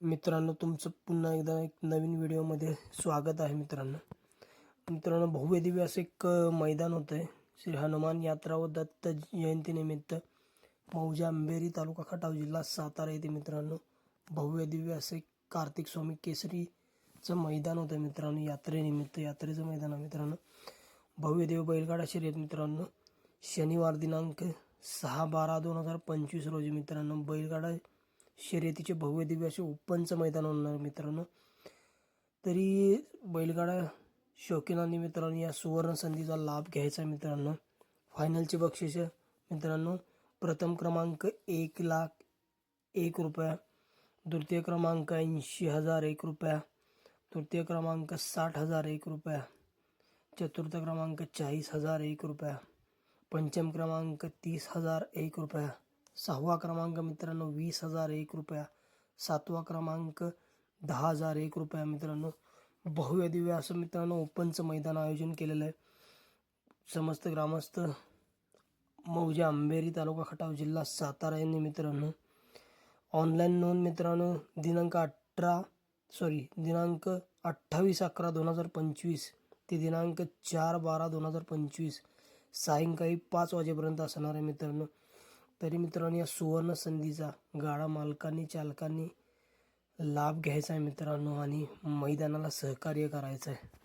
मित्रांनो तुमचं पुन्हा एकदा एक नवीन व्हिडिओमध्ये स्वागत आहे मित्रांनो. मित्रांनो भव्यदिव्य असं एक मैदान होतं आहे श्री हनुमान यात्रा व दत्त जयंतीनिमित्त मौजा अंबेरी तालुका खटाव जिल्हा सातारा येथे मित्रांनो भव्यदिव्य असे असं एक कार्तिक स्वामी केसरीचं मैदान होतं मित्रांनो यात्रेनिमित्त. यात्रेचं मैदान आहे मित्रांनो. भव्यदिव्य बैलगाडा शर्यत मित्रांनो शनिवार दिनांक सहा बारा दोन हजार पंचवीस रोजी मित्रांनो बैलगाडा शर्यतीचे भव्य दिव्य असे ओपनचं मैदान होणार मित्रांनो. तरी बैलगाडा शौकीनांनी मित्रांनो या सुवर्ण संधीचा लाभ घ्यायचा आहे मित्रांनो. फायनलचे बक्षीस मित्रांनो. प्रथम क्रमांक एक लाख एक रुपया. द्वितीय क्रमांक ऐंशी हजार एक रुपया. तृतीय क्रमांक साठ हजार एक रुपया. चतुर्थ क्रमांक चाळीस हजार एक रुपया. पंचम क्रमांक तीस हजार एक रुपया. सहावा क्रमांक मित्रांनो वीस हजार एक रुपया. सातवा क्रमांक दहा हजार एक रुपया मित्रांनो. भव्य दिव्य असं मित्रांनो ओपनचं मैदान आयोजन केलेलं आहे. समस्त ग्रामस्थ मौजा अंबेरी तालुका खटाव जिल्हा सातारा यांनी मित्रांनो ऑनलाईन नोंद मित्रांनो दिनांक अठरा सॉरी दिनांक अठ्ठावीस अकरा दोन हजार पंचवीस ते दिनांक चार बारा दोन हजार पंचवीस सायंकाळी पाच वाजेपर्यंत असणार आहे मित्रांनो. तरी मित्रांनो या सुवर्ण संधीचा गाडा मालकांनी चालकांनी लाभ घ्यायचा आहे मित्रांनो आणि मैदानाला सहकार्य करायचं आहे.